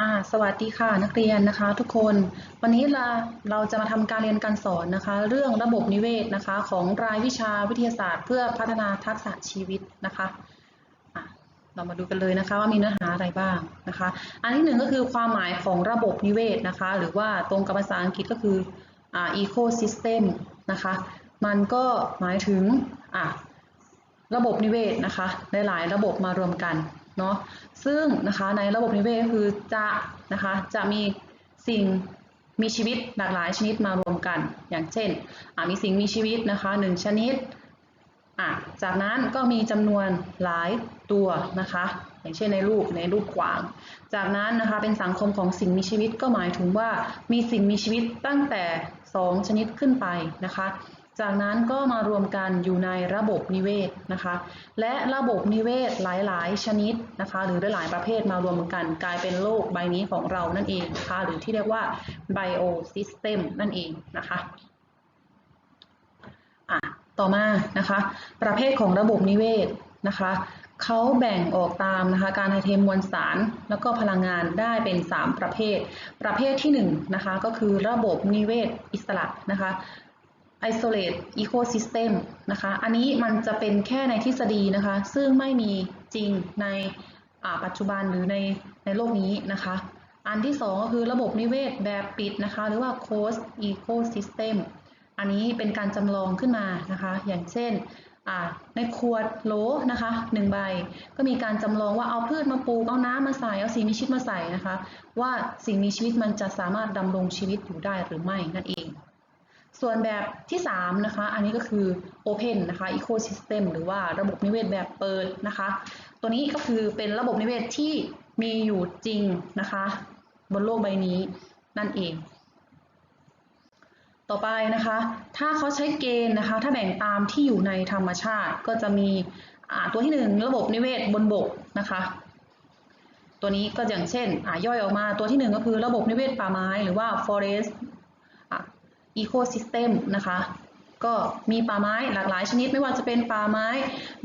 อ่าสวัสดีค่ะนักเรียนนะคะ ทุกคนวันนี้เราเราจะมาทำการเรียนการสอนนะคะ เรื่องระบบนิเวศนะคะ ของรายวิชาวิทยาศาสตร์ เพื่อพัฒนาทักษะชีวิตนะคะะเรามาดูกันเลยนะคะว่ามีเนื้อหาอะไรบ้างนะคะ อันที่หนึ่งก็คือความหมายของระบบนิเวศนะคะ หรือว่าตรงกับภาษาอังกฤษก็คืออ่า ecosystem นะคะ มันก็หมายถึงอะระบบนิเวศนะคะหลายๆระบบมารวมกัน เนาะซึ่งนะคะในระบบนิเวศคือจะนะคะจะมีสิ่งมีชีวิตหลากหลายชนิดมารวมกัน อย่างเช่นมีสิ่งมีชีวิตนะคะหนึ่งชนิดจากนั้นก็มีจำนวนหลายตัวนะคะ อย่างเช่นในรูปในรูปกวาง จากนั้นนะคะเป็นสังคมของสิ่งมีชีวิตก็หมายถึงว่ามีสิ่งมีชีวิตตั้งแต่ 2 ชนิดขึ้นไปนะคะ จากนั้นก็มารวมกันอยู่ในระบบนิเวศนะคะ และระบบนิเวศหลาย ๆ ชนิดนะคะ หรือหลาย ๆ ประเภทมารวมกันกลายเป็นโลกใบนี้ของเรานั่นเองนะคะ หรือที่เรียกว่า biosystem นั่นเองนะคะอะต่อมานะคะ ประเภทของระบบนิเวศนะคะเขาแบ่งออกตามนะคะการไทเทมวลสารแล้วก็พลังงานได้เป็น 3 ประเภท ประเภทที่1นะคะก็คือระบบนิเวศอิสระนะคะ isolate ecosystem นะคะ อันนี้มันจะเป็นแค่ในทฤษฎีนะคะ ซึ่งไม่มีจริงในปัจจุบันหรือในในโลกนี้นะคะ อันที่สองก็คือระบบนิเวศแบบปิดนะคะ หรือว่า closed ecosystem อันนี้เป็นการจำลองขึ้นมานะคะ อย่างเช่นในขวดโหลนะคะหนึ่งใบ ก็มีการจำลองว่าเอาพืชมาปลูก เอาน้ำมาใส่ เอาสิ่งมีชีวิตมาใส่นะคะ ว่าสิ่งมีชีวิตมันจะสามารถดำรงชีวิตอยู่ได้หรือไม่นั่นเอง ส่วนแบบที่3นะคะ อันนี้ก็คือ Open นะคะ Ecosystem หรือว่าระบบนิเวศแบบเปิดนะคะ ตัวนี้ก็คือเป็นระบบนิเวศที่มีอยู่จริงนะคะ บนโลกใบนี้นั่นเอง ต่อไปนะคะ ถ้าเขาใช้เกณฑ์นะคะ ถ้าแบ่งตามที่อยู่ในธรรมชาติก็จะมีตัวที่ 1 ระบบนิเวศบนบกนะคะตัวนี้ก็อย่างเช่นย่อยออกมาตัวที่ 1 ก็คือระบบนิเวศป่าไม้หรือว่า forest อีโคซิสเต็มนะคะก็มีป่าไม้หลากหลายชนิดไม่ว่าจะเป็นป่าไม้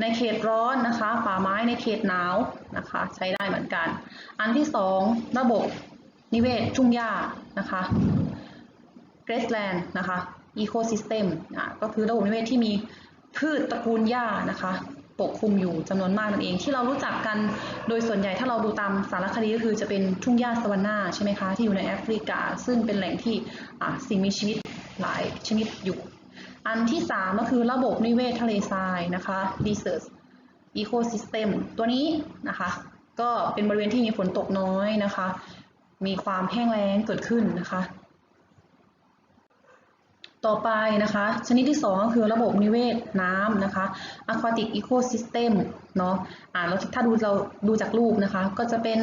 ในเขตร้อนนะคะ ป่าไม้ในเขตหนาวนะคะ ใช้ได้เหมือนกัน อันที่สองระบบนิเวศทุ่งหญ้านะคะเกรสแลนด์นะคะอีโคซิสเต็มอะก็คือระบบนิเวศที่มีพืชตระกูลหญ้านะคะปกคลุมอยู่จำนวนมากนั่นเอง ที่เรารู้จักกันโดยส่วนใหญ่ถ้าเราดูตามสารคดีก็คือจะเป็นทุ่งหญ้าสวรรณาใช่ไหมคะที่อยู่ในแอฟริกา ซึ่งเป็นแหล่งที่สิ่งมีชีวิต หลายชนิดอยู่ อันที่ 3 ก็คือระบบนิเวศทะเลทรายนะคะ Desert Ecosystem ตัวนี้นะคะ ก็เป็นบริเวณที่มีฝนตกน้อยนะคะ มีความแห้งแล้งเกิดขึ้นนะคะ ต่อไปนะคะ ชนิดที่ 2 ก็คือระบบนิเวศน้ำนะคะ aquatic ecosystem เนาะอ่าแล้วถ้าดูเราดูจากรูปนะคะ ก็จะเป็น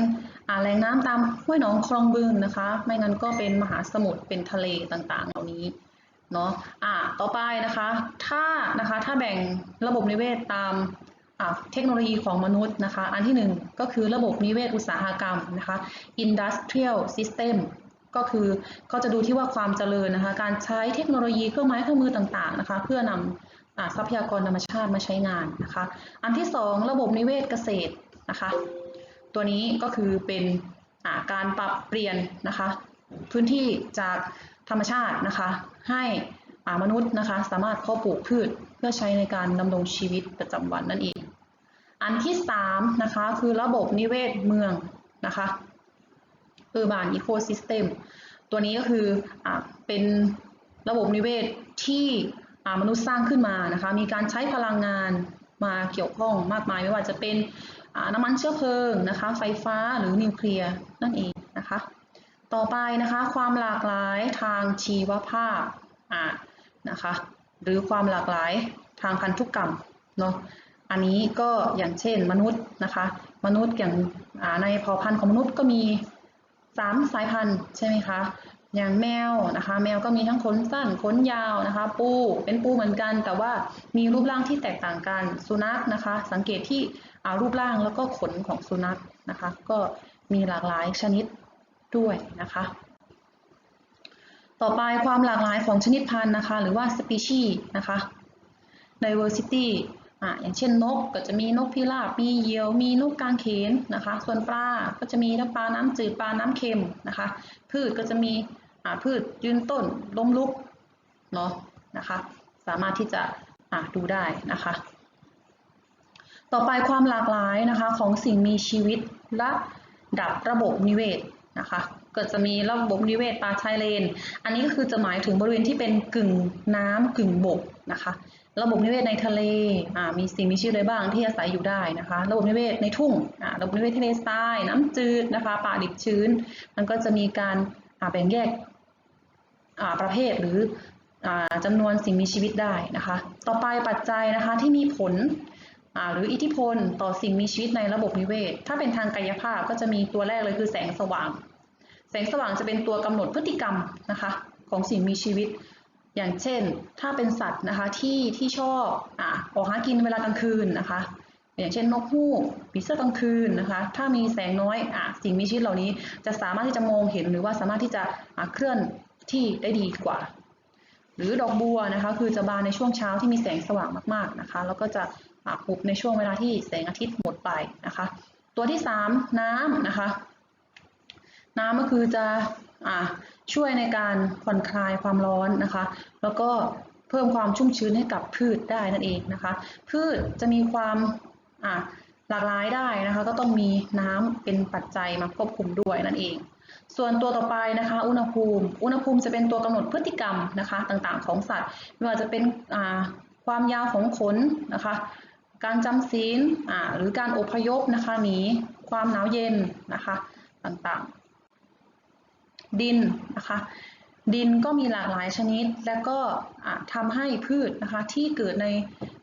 แหล่งน้ำตามห้วยหนองคลองบึงนะคะ ไม่งั้นก็เป็นมหาสมุทรเป็นทะเลต่างๆ เหล่านี้เนาะอ่าต่อไปนะคะถ้านะคะถ้าแบ่งระบบนิเวศตามเทคโนโลยีของมนุษย์นะคะ อันที่ 1 ก็คือระบบนิเวศอุตสาหกรรมนะคะ industrial system ก็คือเขาจะดูที่ว่าความเจริญนะคะ การใช้เทคโนโลยีเครื่องไม้เครื่องมือต่างๆนะคะ เพื่อนำทรัพยากรธรรมชาติมาใช้งานนะคะ อันที่ 2 ระบบนิเวศเกษตรนะคะ ตัวนี้ก็คือเป็นการปรับเปลี่ยนนะคะพื้นที่จากธรรมชาตินะคะ ให้มนุษย์นะคะสามารถเพาะปลูกพืชเพื่อใช้ในการดำรงชีวิตประจำวันนั่นเอง อันที่3นะคะคือระบบนิเวศเมืองนะคะ Urban Ecosystem ตัวนี้ก็คืออเป็นระบบนิเวศที่มนุษย์สร้างขึ้นมานะคะ มีการใช้พลังงานมาเกี่ยวข้องมากมายไม่ว่าจะเป็น น้ำมันเชื้อเพลิงนะคะ ไฟฟ้าหรือนิวเคลียร์นั่นเองนะคะ ต่อไปนะคะความหลากหลายทางชีวภาพนะคะหรือความหลากหลายทางพันธุกรรมเนาะอันนี้ก็อย่างเช่นมนุษย์นะคะ มนุษย์อย่างในเผ่าพันธุ์ของมนุษย์ก็มีสามสายพันธุ์ใช่ไหมคะอย่างแมวนะคะ แมวก็มีทั้งขนสั้นขนยาวนะคะ ปูเป็นปูเหมือนกัน แต่ว่ามีรูปร่างที่แตกต่างกันสุนัขนะคะ สังเกตที่ รูปร่างแล้วก็ขนของสุนัขนะคะ ก็มีหลากหลายชนิดด้วยนะคะ ต่อไปความหลากหลายของชนิดพันธุ์นะคะ หรือว่า species นะคะ diversity อ่าอย่างเช่นนกก็จะมีนกพิราบมีเหยี่ยว มีนกกางเขนนะคะ ส่วนปลาก็จะมีทั้งปลาน้ำจืดปลาน้ำเค็มนะคะ พืชก็จะมีอ่าพืชยืนต้นล้มลุกเนาะนะคะ สามารถที่จะอ่าดูได้นะคะ ต่อไปความหลากหลายนะคะของสิ่งมีชีวิตและดับระบบนิเวศนะคะก็จะมีระบบนิเวศป่าชายเลน อันนี้ก็คือจะหมายถึงบริเวณที่เป็นกึ่งน้ำกึ่งบกนะคะ ระบบนิเวศในทะเลอ่ามีสิ่งมีชีวิตอะไรบ้างที่อาศัยอยู่ได้นะคะ ระบบนิเวศในทุ่งอ่าระบบนิเวศทะเลทราย น้ำจืดนะคะป่าดิบชื้น มันก็จะมีการอ่าแบ่งแยกอ่าประเภทหรืออ่าจำนวนสิ่งมีชีวิตได้นะคะ ต่อไปปัจจัยนะคะที่มีผล หรืออิทธิพลต่อสิ่งมีชีวิตในระบบนิเวศ ถ้าเป็นทางกายภาพก็จะมีตัวแรกเลยคือแสงสว่าง แสงสว่างจะเป็นตัวกำหนดพฤติกรรมนะคะของสิ่งมีชีวิต อย่างเช่น ถ้าเป็นสัตว์นะคะที่ที่ชอบอ่าออกหากินเวลากลางคืนนะคะ อย่างเช่นนกฮูกผีเสื้อกลางคืนนะคะ ถ้ามีแสงน้อยอะสิ่งมีชีวิตเหล่านี้จะสามารถที่จะมองเห็นหรือว่าสามารถที่จะะเคลื่อนที่ได้ดีกว่า หรือดอกบัวนะคะ คือจะบานในช่วงเช้าที่มีแสงสว่างมากๆนะคะ แล้วก็จะอะหุบในช่วงเวลาที่แสงอาทิตย์หมดไปนะคะ ตัวที่ 3 น้ำนะคะ น้ำก็คือจะอช่วยในการผ่อนคลายความร้อนนะคะ แล้วก็เพิ่มความชุ่มชื้นให้กับพืชได้นั่นเองนะคะ พืชจะมีความหลากหลายได้นะคะ ก็ต้องมีน้ำเป็นปัจจัยมาควบคุมด้วยนั่นเอง ส่วนตัวต่อไปนะคะ อุณหภูมิ อุณหภูมิจะเป็นตัวกำหนดพฤติกรรมนะคะต่างๆ ของสัตว์ ไม่ว่าจะเป็นความยาวของขนนะคะ การจำศีลหรือการอพยพนะคะหนีความหนาวเย็นนะคะต่างๆ ดินนะคะดินก็มีหลากหลายชนิด และก็อะทำให้พืชนะคะที่เกิดใน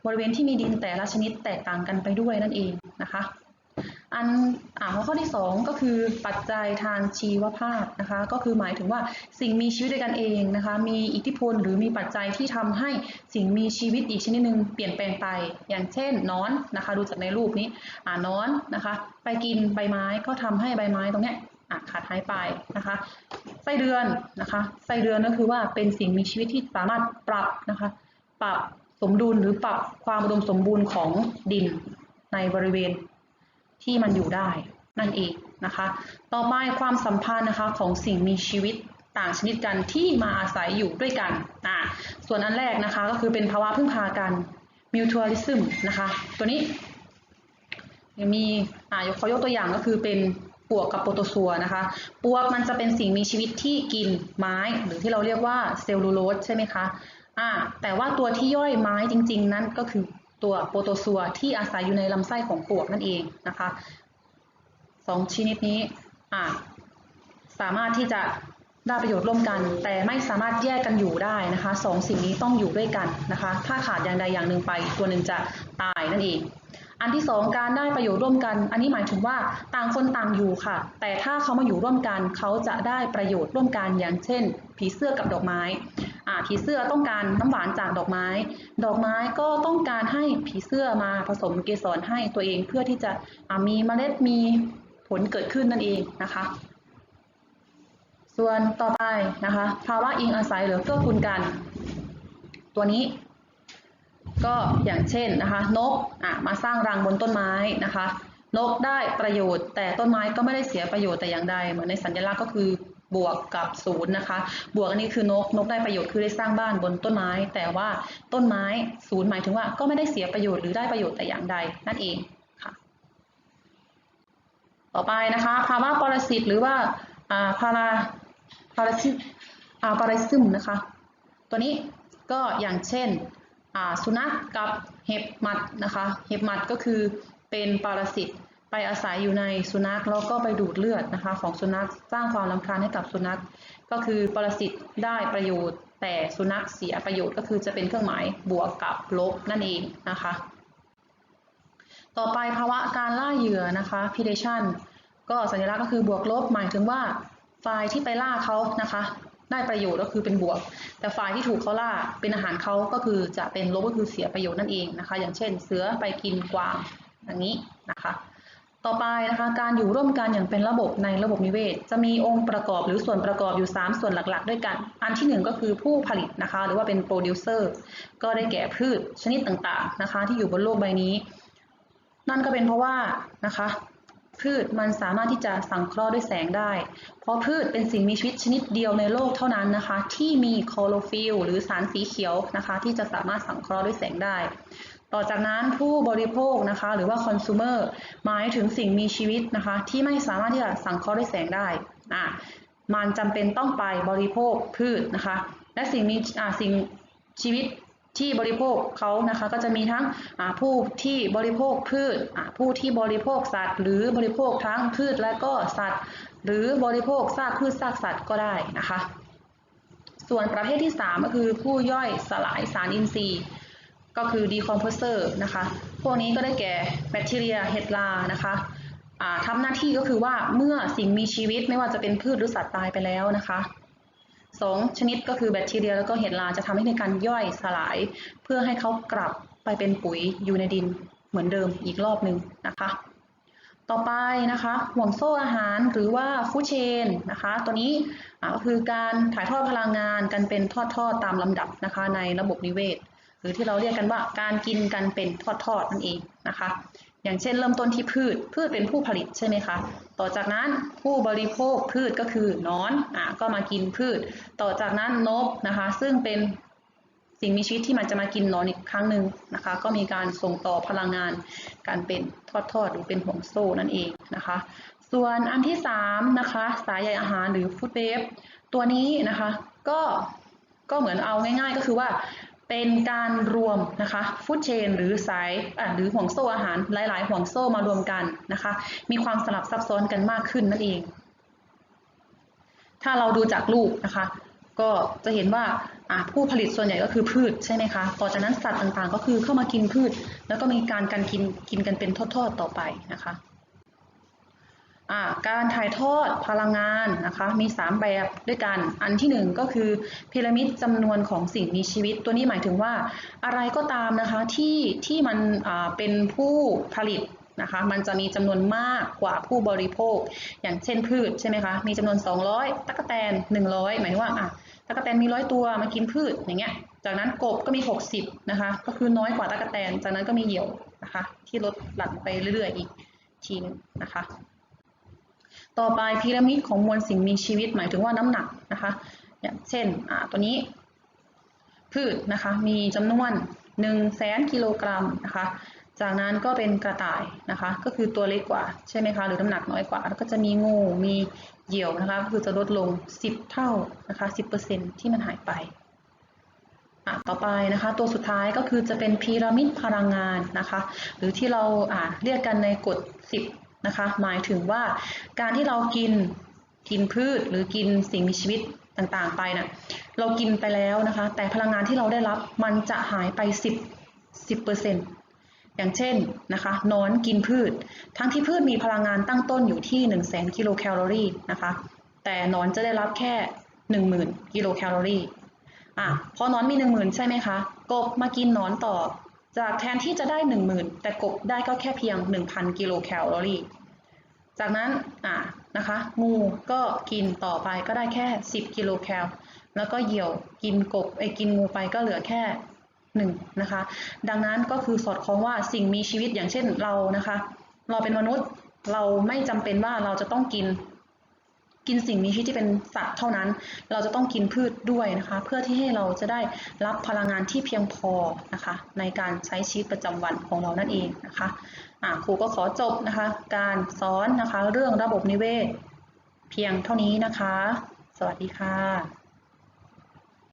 บริเวณที่มีดินแต่ละชนิดแตกต่างกันไปด้วยนั่นเองนะคะ อันอาหัวข้อที่ 2 ก็คือปัจจัยทางชีวภาพนะคะก็คือหมายถึงว่าสิ่งมีชีวิตด้วยกันเองนะคะมีอิทธิพลหรือมีปัจจัยที่ทำให้สิ่งมีชีวิตอีกชนิดหนึ่งเปลี่ยนแปลงไป อย่างเช่นนอนนะคะดูจากในรูปนี้อ่านอนนะคะไปกินใบไม้ก็ทำให้ใบไม้ตรงเนี้ยขาดหายไปนะคะไส้เดือนนะคะไส้เดือนก็คือว่าเป็นสิ่งมีชีวิตที่สามารถปรับนะคะปรับสมดุลหรือปรับความอุดมสมบูรณ์ของดินในบริเวณ ที่มันอยู่ได้นั่นเองนะคะ ต่อไปความสัมพันธ์นะคะของสิ่งมีชีวิตต่างชนิดกันที่มาอาศัยอยู่ด้วยกันอ่าส่วนอันแรกนะคะก็คือเป็นภาวะพึ่งพากัน mutualism นะคะ ตัวนี้ยังมีอ่าเขายกตัวอย่างก็คือเป็นปวกกับโปรโตซัวนะคะปวกมันจะเป็นสิ่งมีชีวิตที่กินไม้หรือที่เราเรียกว่าเซลลูโลสใช่ไหมคะอ่าแต่ว่าตัวที่ย่อยไม้จริง ๆ นั้นก็คือ ตัวโปรโตซัวที่อาศัยอยู่ในลำไส้ของปวกนั่นเองนะคะสองชนิดนี้อ่าสามารถที่จะได้ประโยชน์ร่วมกัน แต่ไม่สามารถแยกกันอยู่ได้นะคะสองสิ่งนี้ต้องอยู่ด้วยกันนะคะ ถ้าขาดอย่างใดอย่างหนึ่งไป ตัวหนึ่งจะตายนั่นเอง อันที่สองการได้ประโยชน์ร่วมกัน อันนี้หมายถึงว่าต่างคนต่างอยู่ค่ะ แต่ถ้าเขามาอยู่ร่วมกันเขาจะได้ประโยชน์ร่วมกันอย่างเช่น ผีเสื้อกับดอกไม้ ผีเสื้อต้องการน้ำหวานจากดอกไม้ ดอกไม้ก็ต้องการให้ผีเสื้อมาผสมเกสรให้ตัวเองเพื่อที่จะมีเมล็ดมีผลเกิดขึ้นนั่นเองนะคะ ส่วนต่อไปนะคะ ภาวะอิงอาศัยหรือเกื้อกูลกัน ตัวนี้ ก็อย่างเช่นนะคะ นกะมาสร้างรังบนต้นไม้นะคะนกได้ประโยชน์ แต่ต้นไม้ก็ไม่ได้เสียประโยชน์แต่อย่างใดเหมือนในสัญลักษณ์ก็คือ บวกกับศูนย์นะคะ บวกอันนี้คือนก นกได้ประโยชน์คือได้สร้างบ้านบนต้นไม้ แต่ว่าต้นไม้ศูนย์หมายถึงว่าก็ไม่ได้เสียประโยชน์หรือได้ประโยชน์แต่อย่างใดนั่นเองค่ะ ต่อไปนะคะภาวะปรสิตหรือว่าพาราพาราซิอ่าปรซึมนะคะ ตัวนี้ก็อย่างเช่นสุนัขกับเห็บหมัดนะคะ เห็บหมัดก็คือเป็นปรสิต ไปอาศัยอยู่ในสุนัขแล้วก็ไปดูดเลือดนะคะ ของสุนัขสร้างความรำคาญให้กับสุนัข ก็คือปรสิตได้ประโยชน์ แต่สุนัขเสียประโยชน์ก็คือจะเป็นเครื่องหมายบวกกับลบนั่นเองนะคะ ต่อไปภาวะการล่าเหยื่อนะคะ predation ก็สัญลักษณ์ก็คือบวกลบหมายถึงว่าฝ่ายที่ไปล่าเขานะคะ ได้ประโยชน์ก็คือเป็นบวก แต่ฝ่ายที่ถูกเขาล่าเป็นอาหารเขาก็คือจะเป็นลบก็คือเสียประโยชน์นั่นเองนะคะ อย่างเช่น เสือไปกินกวางอย่างนี้นะคะ ต่อไปนะคะการอยู่ร่วมกันอย่างเป็นระบบในระบบนิเวศ จะมีองค์ประกอบหรือส่วนประกอบอยู่ 3 ส่วนหลักๆ ด้วยกัน อันที่ 1 ก็คือผู้ผลิตนะคะ หรือว่าเป็นโปรดิวเซอร์ก็ได้แก่พืชชนิดต่างๆนะคะ ที่อยู่บนโลกใบนี้ นั่นก็เป็นเพราะว่านะคะ พืชมันสามารถที่จะสังเคราะห์ด้วยแสงได้ เพราะพืชเป็นสิ่งมีชีวิตชนิดเดียวในโลกเท่านั้นนะคะ ที่มีคลอโรฟิลล์หรือสารสีเขียวนะคะ ที่จะสามารถสังเคราะห์ด้วยแสงได้ ต่อจากนั้นผู้บริโภคนะคะ หรือว่าคอน sumer หมายถึงสิ่งมีชีวิตนะคะ ที่ไม่สามารถที่จะสังเคราะห์ด้วยแสงได้อะมันจำเป็นต้องไปบริโภคพืชนะคะ และสิ่งมีอ่าสิ่งชีวิต ที่บริโภคเขานะคะก็จะมีทั้งผู้ที่บริโภคพืชผู้ที่บริโภคสัตว์ หรือบริโภคทั้งพืชและก็สัตว์ หรือบริโภคซากพืชซากสัตว์ก็ได้นะคะ ส่วนประเภทที่ 3 ก็คือผู้ย่อยสลายสารอินทรีย์ ก็คือ decomposer นะคะพวกนี้ก็ได้แก่แบคทีเรียเห็ดรานะคะทำหน้าที่ก็คือว่าเมื่อสิ่งมีชีวิตไม่ว่าจะเป็นพืชหรือสัตว์ตายไปแล้วนะคะ สองชนิดก็คือแบคทีเรียแล้วก็เห็ดราจะทำให้ในการย่อยสลาย เพื่อให้เขากลับไปเป็นปุ๋ยอยู่ในดินเหมือนเดิมอีกรอบหนึ่งนะคะ ต่อไปนะคะห่วงโซ่อาหารหรือว่าฟูเชนนะคะ ตัวนี้ก็คือการถ่ายทอดพลังงานกันเป็นทอดๆตามลำดับนะคะในระบบนิเวศ หรือที่เราเรียกกันว่าการกินกันเป็นทอดๆนั่นเองนะคะ อย่างเช่นเริ่มต้นที่พืช พืชเป็นผู้ผลิตใช่ไหมคะ ต่อจากนั้นผู้บริโภคพืชก็คือนอนอะก็มากินพืช ต่อจากนั้นนกนะคะ ซึ่งเป็นสิ่งมีชีวิตที่มันจะมากินนอนอีกครั้งหนึ่งนะคะ ก็มีการส่งต่อพลังงานการเป็นทอดๆหรือเป็นห่วงโซ่นั่นเองนะคะ ส่วนอันที่3นะคะสายใยอาหารหรือฟู้ดเวฟตัวนี้นะคะ ก็ก็เหมือนเอาง่าย ๆ ก็คือว่า เป็นการรวมนะคะฟู้ดเชนหรือสายหรือห่วงโซ่อาหารหลาย ๆ ห่วงโซ่มารวมกันนะคะ มีความสลับซับซ้อนกันมากขึ้นนั่นเอง ถ้าเราดูจากรูปนะคะ ก็จะเห็นว่าผู้ผลิตส่วนใหญ่ก็คือพืชใช่ไหมคะ ต่อจากนั้นสัตว์ต่างๆ ก็คือเข้ามากินพืช แล้วก็มีการการกินกินกันเป็นทอดๆต่อไปนะคะ การถ่ายทอดพลังงานนะคะมี 3 แบบด้วยกัน อันที่ 1 ก็คือพีระมิดจำนวนของสิ่งมีชีวิต ตัวนี้หมายถึงว่าอะไรก็ตามนะคะที่ที่มันเป็นผู้ผลิตนะคะมันจะมีจำนวนมากกว่าผู้บริโภค อย่างเช่นพืชใช่ไหมคะมีจำนวน 200ตั๊กแตน 100 หมายถึงว่าอะตั๊กแตนมีร้อยตัวมากินพืชอย่างเงี้ยจากนั้นกบก็มี 60นะคะก็คือน้อยกว่าตั๊กแตน จากนั้นก็มีเหยี่ยวนะคะที่ลดหลั่นไปเรื่อยๆอีกทีนึงนะคะ ต่อไปพีระมิดของมวลสิ่งมีชีวิตหมายถึงว่าน้ำหนักนะคะอย่างเช่นตัวนี้ พืชนะคะมีจำนวน1 0 0 0 0แสนกิโลกรัมนะคะจากนั้นก็เป็นกระต่ายนะคะก็คือตัวเล็กกว่าใช่ไหมคะหรือน้ำหนักน้อยกว่า แล้วก็จะมีงูมีเหยี่ยวนะคะก็คือจะลดลง 10 เท่านะคะ10%ที่มันหายไปต่อไปนะคะตัวสุดท้ายก็คือจะเป็นพีระมิดพลังงานนะคะหรือที่เราอ่าเรียกกันในกฎ 10 นะคะ หมายถึงว่าการที่เรากินกินพืชหรือกินสิ่งมีชีวิตต่างๆ ไปนะ่ะเรากินไปแล้วนะคะ แต่พลังงานที่เราได้รับมันจะหายไป 10 10%อย่างเช่นนะคะนอนกินพืช ทั้งที่พืชมีพลังงานตั้งต้นอยู่ที่ 1 0 0 0 0 0กิโลแคลอรี่นะคะ แต่นอนจะได้รับแค่ 10,000 กิโลแคลอรี่อะพอนอนมี 10,000 ใช่ไหมคะ กบมากินนอนต่อ จากแทนที่จะได้ 10,000 แต่กบได้ก็แค่เพียง 1,000 กิโลแคลอรี่ จากนั้นอะนะคะ งูก็กินต่อไปก็ได้แค่ 10 กิโลแคลแล้วก็เหยี่ยวกินกบไอ้กินงูไปก็เหลือแค่หนึ่งนะคะ ดังนั้นก็คือสอดคล้องว่าสิ่งมีชีวิตอย่างเช่นเรานะคะ เราเป็นมนุษย์เราไม่จำเป็นว่าเราจะต้องกิน กินสิ่งมีชีวิตที่เป็นสัตว์เท่านั้น เราจะต้องกินพืชด้วยนะคะ เพื่อที่ให้เราจะได้รับพลังงานที่เพียงพอนะคะ ในการใช้ชีวิตประจำวันของเรานั่นเองนะคะะครูก็ขอจบนะคะ การสอนนะคะ เรื่องระบบนิเวศ เพียงเท่านี้นะคะ สวัสดีค่ะ